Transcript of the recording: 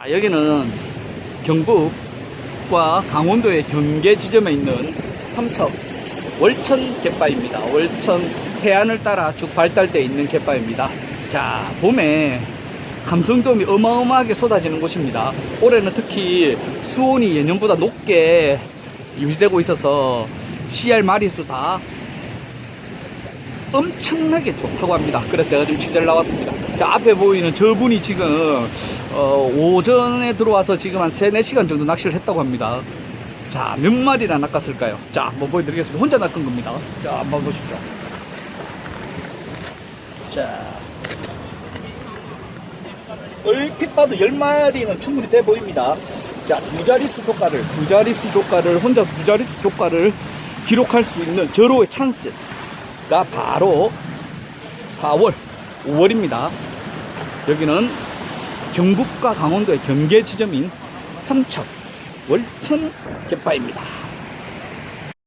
아, 여기는 경북과 강원도의 경계 지점에 있는 삼척 월천 갯바입니다. 월천 해안을 따라 쭉 발달되어 있는 갯바입니다. 자, 봄에 감성돔이 어마어마하게 쏟아지는 곳입니다. 올해는 특히 수온이 예년보다 높게 유지되고 있어서 CR 마리수 다 엄청나게 좋다고 합니다. 그래서 제가 지금 취재를 나왔습니다. 자, 앞에 보이는 저분이 지금, 어, 오전에 들어와서 지금 한 3, 4시간 정도 낚시를 했다고 합니다. 자, 몇 마리나 낚았을까요? 자, 한번 보여드리겠습니다. 혼자 낚은 겁니다. 자, 한번 보십시오. 자. 얼핏 봐도 10마리는 충분히 돼 보입니다. 자, 두 자릿수 조가를, 두 자릿수 조가를, 혼자 두 자릿수 조가를 기록할 수 있는 절호의 찬스 가 바로 4월, 5월입니다. 여기는 경북과 강원도의 경계 지점인 삼척, 월천 갯바입니다.